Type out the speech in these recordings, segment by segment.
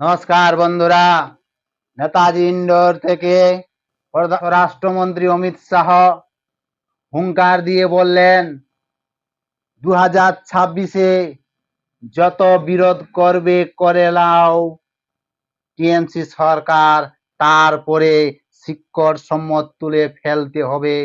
নমস্কার বন্ধুরা। নেতাজি ইন্ডোর থেকে রাষ্ট্রমন্ত্রী অমিত শাহ হুঙ্কার দিয়ে বললেন দু হাজার ছাব্বিশে যত বিরোধ করবে, করে লাও টিএমসি সরকার তারপরে শিক্ষক সম্মত তুলে ফেলতে হবে।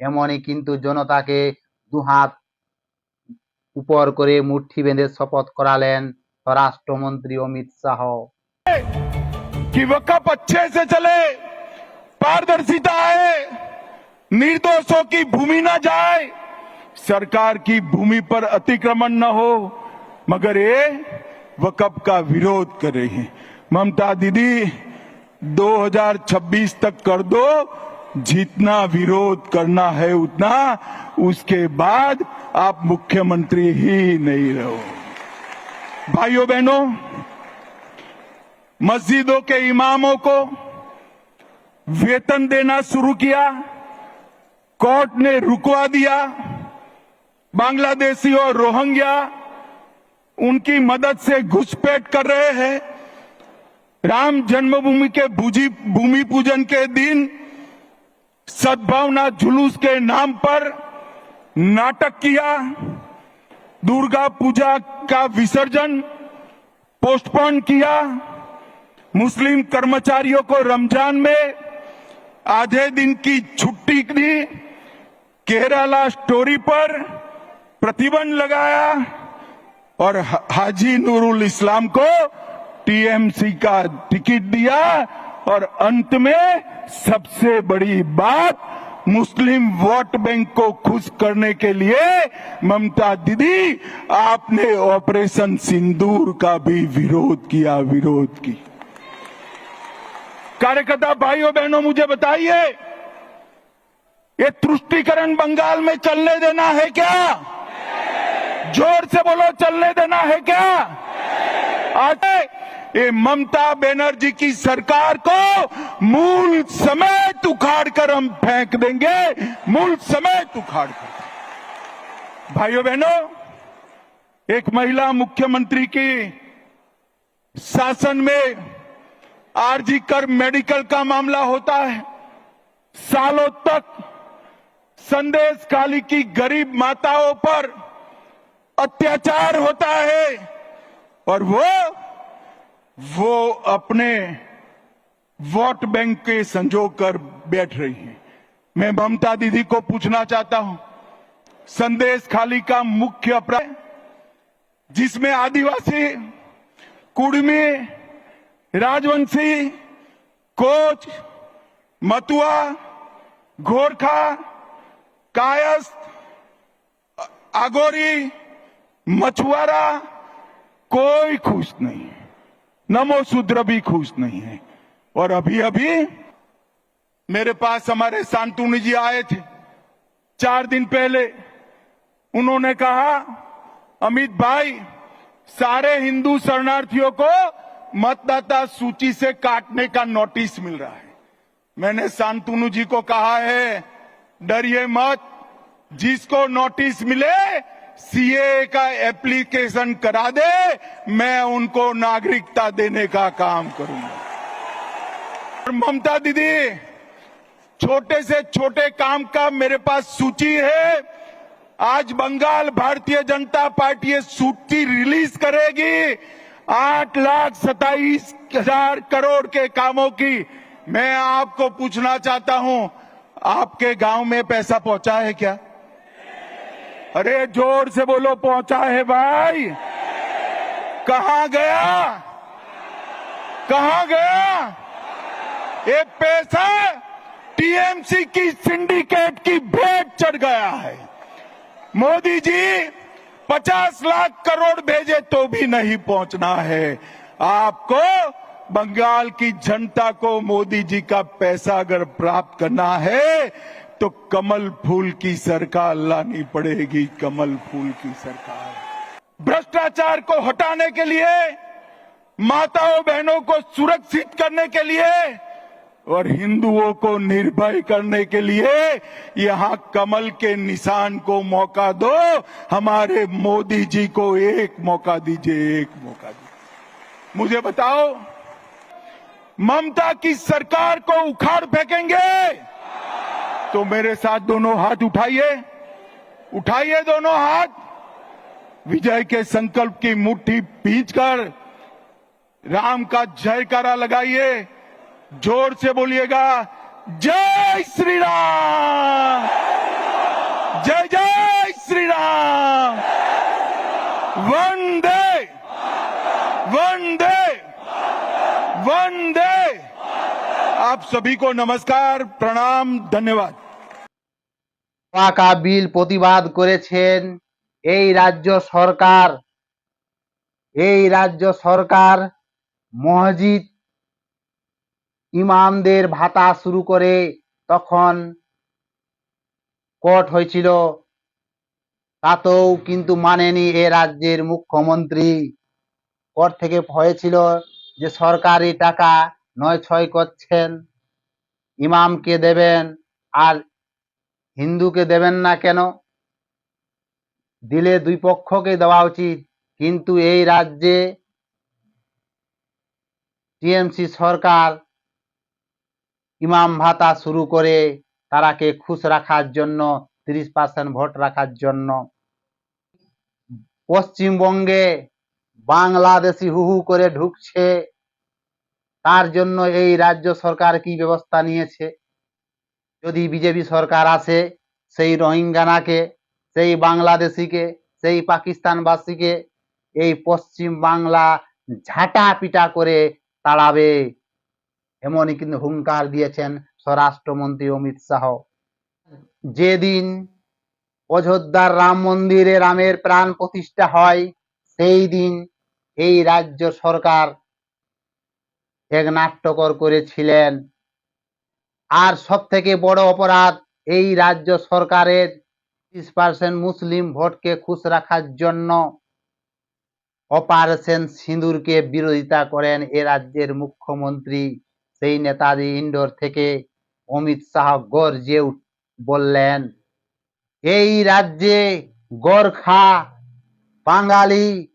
এমনই কিন্তু জনতাকে দুহাত উপর করে মুঠি বেঁধে শপথ করালেন স্বরাষ্ট্রমন্ত্রী অমিত শাহ। कि वकफ अच्छे से चले, पारदर्शिता आए, निर्दोषों की भूमि ना जाए, सरकार की भूमि पर अतिक्रमण न हो, मगर ये वकफ का विरोध कर रही है। ममता दीदी 2026 तक कर दो, जितना विरोध करना है उतना, उसके बाद आप मुख्यमंत्री ही नहीं रहो। भाइयों, बहनों मस्जिदों के इमामों को वेतन देना शुरू किया, कोर्ट ने रुकवा दिया, बांग्लादेशी और रोहिंग्या उनकी मदद से घुसपैठ कर रहे हैं। राम जन्मभूमि के भूमि पूजन के दिन सद्भावना जुलूस के नाम पर नाटक किया। दुर्गा पूजा का विसर्जन, पोस्टपोन किया। मुस्लिम कर्मचारियों को रमज़ान में आधे दिन की छुट्टी दी, केरला स्टोरी पर प्रतिबंध लगाया और हाजी नूरुल इस्लाम को टीएमसी का टिकट दिया और अंत में सबसे बड़ी बात, मुस्लिम वोट बैंक को खुश करने के लिए ममता दीदी, आपने ऑपरेशन सिंदूर का भी विरोध किया, विरोध की। कार्यकर्ता भाइयों, बहनों, मुझे बताइए, ये तुष्टिकरण बंगाल में चलने देना है क्या? ज़ोर से बोलो, चलने देना है क्या? आज ये ममता बनर्जी की सरकार को मूल समेत उखाड़ कर हम फेंक देंगे, मूल समेत उखाड़ कर। भाइयों, बहनों, एक महिला मुख्यमंत्री की शासन में आरजी कर मेडिकल का मामला होता है। सालों तक संदेश खाली की गरीब माताओं पर अत्याचार होता है और वो वो अपने वोट बैंक के संजोग कर बैठ रही है। मैं ममता दीदी को पूछना चाहता हूँ, संदेश खाली का मुख्य अपराध जिसमें आदिवासी, कुड़मी राजवंशी, कोच मथुआ गोरखा कायस्थ आगोरी, मछुआरा, कोई खुश नहीं है। नमो शूद्र भी खुश नहीं है। और अभी अभी मेरे पास हमारे शांतनु जी आए थे। चार दिन पहले उन्होंने कहा, अमित भाई, सारे हिंदू शरणार्थियों को मतदाता सूची से काटने का नोटिस मिल रहा है। मैंने शांतनु जी को कहा है, डरिए मत, जिसको नोटिस मिले, सीए का एप्लीकेशन करा दे, मैं उनको नागरिकता देने का काम करूँगा। और ममता दीदी, छोटे से छोटे काम का मेरे पास सूची है। आज बंगाल भारतीय जनता पार्टी सूची रिलीज़ करेगी। आठ लाख सताइस हज़ार करोड़ के कामों की मैं आपको पूछना चाहता हूँ, आपके गाँव में पैसा पहुँचा है क्या? अरे ज़ोर से बोलो, पहुँचा है भाई। कहा गया? कहा गया? ये पैसा टीएमसी की सिंडिकेट की भेंट चढ़ गया है। मोदी जी पचास लाख करोड़ भेजे तो भी नहीं पहुँचना है। आपको बंगाल की जनता को मोदी जी का पैसा अगर प्राप्त करना है तो कमल फूल की सरकार लानी पड़ेगी, कमल फूल की सरकार। भ्रष्टाचार को हटाने के लिए, माताओं बहनों को सुरक्षित करने के लिए और हिंदुओं को निर्भय करने के लिए यहाँ कमल के निशान को मौका दो। हमारे मोदी जी को एक मौका दीजिए, एक मौका दीजिए। मुझे बताओ, ममता की सरकार को उखाड़ फेंकेंगे? तो मेरे साथ दोनों हाथ उठाइए। उठाइए दोनों हाथ। विजय के संकल्प की मुट्ठी भींचकर राम का जयकारा लगाइए। जोर से बोलिएगा जय श्री राम जय जय श्री राम वंदे वंदे वंदे आप सभी को नमस्कार प्रणाम धन्यवाद পাকা বিল প্রতিবাদ করেছেন এই রাজ্য সরকার এই রাজ্য সরকার মসজিদ ইমামদের ভাতা শুরু করে তখন কোর্ট হয়েছিল। তাতেও কিন্তু মানেনি এ রাজ্যের মুখ্যমন্ত্রী। কোর্ট থেকে হয়েছিল যে সরকারি টাকা নয় ছয় করছেন, ইমামকে দেবেন আর হিন্দুকে দেবেন না কেন? দিলে দুই পক্ষকে দেওয়া উচিত, কিন্তু এই রাজ্যে টিএমসি সরকার ইমাম ভাতা শুরু করে তারাকে খুশ রাখার জন্য, তিরিশ পার্সেন্ট ভোট রাখার জন্য। পশ্চিমবঙ্গে বাংলাদেশি হু হু করে ঢুকছে। তার জন্য এই রাজ্য সরকার কি ব্যবস্থা নিয়েছে? যদি বিজেপি সরকার আসে, সেই রোহিঙ্গানাকে, সেই বাংলাদেশিকে, সেই পাকিস্তানবাসীকে এই পশ্চিম বাংলা ঝাঁটা পিটা করে তাড়াবে। এমনই কিন্তু হুঙ্কার দিয়েছেন স্বরাষ্ট্রমন্ত্রী অমিত শাহ। যেদিন অযোধ্যার রাম মন্দিরে রামের প্রাণ প্রতিষ্ঠা হয়, সেই দিন এই রাজ্য সরকার এক নাট্যকর করেছিলেন। আর সব থেকে বড় অপরাধ এই রাজ্য সরকারের তিরিশ পার্সেন্ট মুসলিম ভোটকে খুশ রাখার জন্য অপারেশন সিঁদুরকে বিরোধিতা করেন এ রাজ্যের মুখ্যমন্ত্রী। সেই নেতাজি ইন্ডোর থেকে অমিত শাহ গর্জে বললেন, এই রাজ্যে গোর্খা, বাঙালি,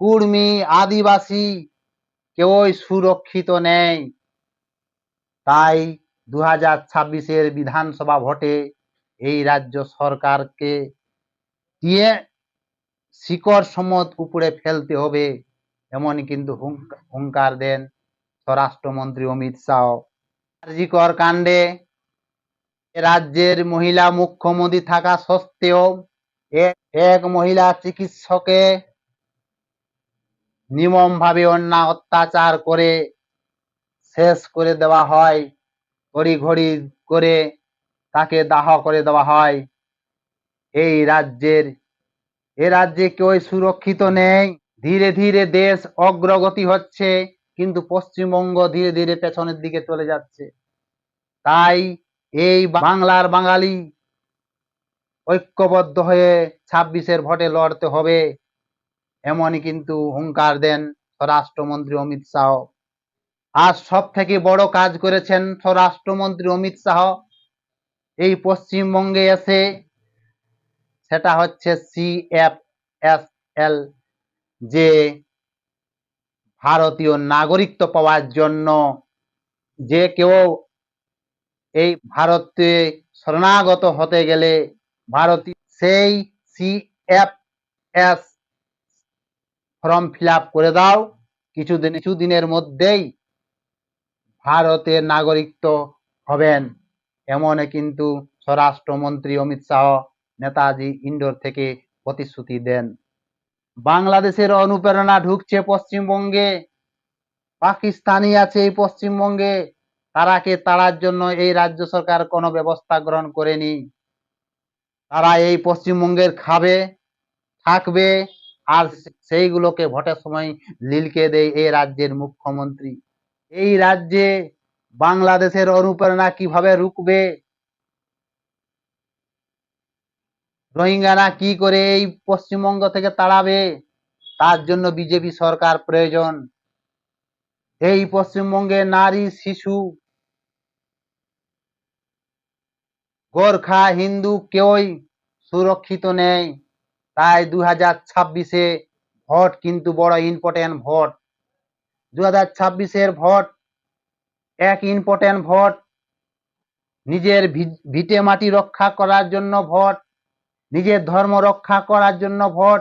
কুর্মি, আদিবাসী কেউই সুরক্ষিত নেই। তাই দু হাজার ছাব্বিশের বিধানসভা ভোটে এই রাজ্য সরকারকে দিয়ে শিকড় সমত উপরে ফেলতে হবে এমন কিন্তু হুঙ্ক- হুঙ্কার দেন স্বরাষ্ট্রমন্ত্রী অমিত শাহ। কার্যকর কাণ্ডে রাজ্যের মহিলা মুখ্যমন্ত্রী থাকা সত্ত্বেও এক মহিলা চিকিৎসকে নির্মম ভাবে অন্যায় অত্যাচার করে শেষ করে দেওয়া হয় ঘড়ি ঘড়ি করে তাকে দাহ করে দেওয়া হয়। এই রাজ্যের এ রাজ্যে কেউ সুরক্ষিত নেই। ধীরে ধীরে দেশ অগ্রগতি হচ্ছে। কিন্তু পশ্চিমবঙ্গ ধীরে ধীরে পেছনের দিকে চলে যাচ্ছে। তাই এই বাংলার বাঙালি ঐক্যবদ্ধ হয়ে ছাব্বিশের ভোটে লড়তে হবে, এমনই কিন্তু হুঙ্কার দেন স্বরাষ্ট্রমন্ত্রী অমিত শাহ। আর সব থেকে বড় কাজ করেছেন স্বরাষ্ট্রমন্ত্রী অমিত শাহ। এই পশ্চিমবঙ্গে এসে সেটা হচ্ছে সিএফএসএল যে ভারতীয় নাগরিকত্ব পাওয়ার জন্য যে কেউ এই ভারতে শরণাগত হতে গেলে ভারতীয় সেই সিএফএস ফর্ম ফিল করে দাও। কিছুদিন কিছুদিনের মধ্যেই ভারতের নাগরিকত্ব হবেন। এমন কিন্তু স্বরাষ্ট্রমন্ত্রী অমিত শাহ, নেতাজি ইন্ডোর থেকে প্রতিশ্রুতি দেন। বাংলাদেশের অনুপ্রেরণা ঢুকছে পশ্চিমবঙ্গে। পাকিস্তানি আছে এই পশ্চিমবঙ্গে। তারাকে তাড়ার জন্য এই রাজ্য সরকার কোনো ব্যবস্থা গ্রহণ করেনি। তারা এই পশ্চিমবঙ্গের খাবে, থাকবে, আর সেইগুলোকে ভোটের সময় লিলকে দেয় এই রাজ্যের মুখ্যমন্ত্রী। এই রাজ্যে বাংলাদেশের অনুপ্রেরণা কীভাবে রুখবে রোহিঙ্গারা কি করে এই পশ্চিমবঙ্গ থেকে তাড়াবে? তার জন্য বিজেপি সরকার প্রয়োজন। এই পশ্চিমবঙ্গে নারী, শিশু, গোর্খা, হিন্দু কেউই সুরক্ষিত নেই। তাই দু হাজার ছাব্বিশে ভোট কিন্তু বড় ইম্পর্টেন্ট ভোট। দু হাজার ছাব্বিশের ভোট এক ইম্পর্টেন্ট ভোট। নিজের ভিটে মাটি রক্ষা করার জন্য ভোট। নিজের ধর্ম রক্ষা করার জন্য ভোট,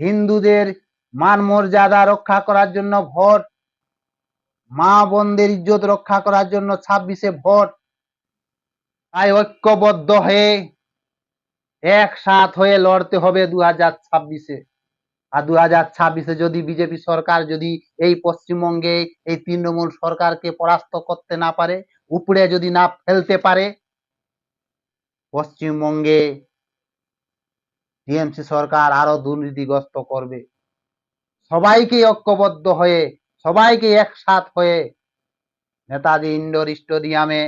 হিন্দুদের মান মর্যাদা রক্ষা করার জন্য ভোট, মা বোনদের ইজ্জত রক্ষা করার জন্য ছাব্বিশে ভোট। তাই ঐক্যবদ্ধ হয়ে একসাথ হয়ে লড়তে হবে দু হাজার ছাব্বিশে। আর দু হাজার ছাব্বিশে যদি বিজেপি সরকার যদি এই পশ্চিমবঙ্গে এই তৃণমূল সরকারকে পরাস্ত করতে না পারে উপরে যদি না ফেলতে পারে, পশ্চিমবঙ্গে টিএমসি সরকার আরও দুর্নীতিগ্রস্ত করবে। সবাইকে ঐক্যবদ্ধ হয়ে, সবাইকে একসাথ হয়ে নেতাজি ইন্ডোর স্টেডিয়ামে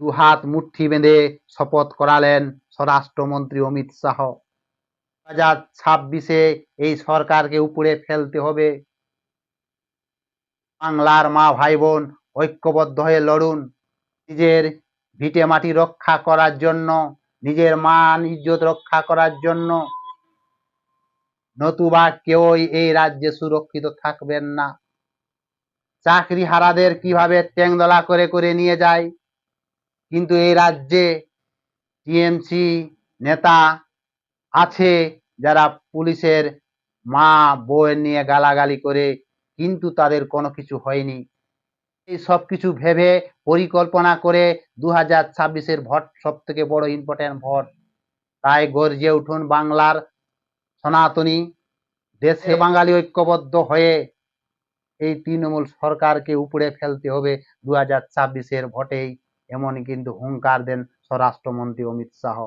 দু হাত মুঠি বেঁধে শপথ করালেন স্বরাষ্ট্রমন্ত্রী অমিত শাহ। হাজার ছাব্বিশে এই সরকারকে উপরে ফেলতে হবে। বাংলার মা ভাই বোন ঐক্যবদ্ধ হয়ে লড়ুন। নিজের ভিটে মাটি রক্ষা করার জন্য নিজের মান ইজ্জত রক্ষা করার জন্য নতুবা কেউই এই রাজ্যে সুরক্ষিত থাকবেন না। চাকরি হারাদের কীভাবে ট্যাংদলা করে করে নিয়ে যায়? কিন্তু এই রাজ্যে টিএমসি নেতা আছে যারা পুলিশের মা বউয়ের নিয়ে গালাগালি করে, কিন্তু তাদের কোনো কিছু হয়নি। এই সব কিছু ভেবে পরিকল্পনা করে দু হাজার ছাব্বিশের ভোট সব থেকে বড় ইম্পর্টেন্ট ভোট। তাই গর্জে উঠুন বাংলার সনাতনী। দেশে বাঙালি ঐক্যবদ্ধ হয়ে এই তৃণমূল সরকারকে উপরে ফেলতে হবে দু হাজার ছাব্বিশের ভোটেই। এমনই কিন্তু হুঙ্কার দেন স্বরাষ্ট্রমন্ত্রী অমিত শাহ।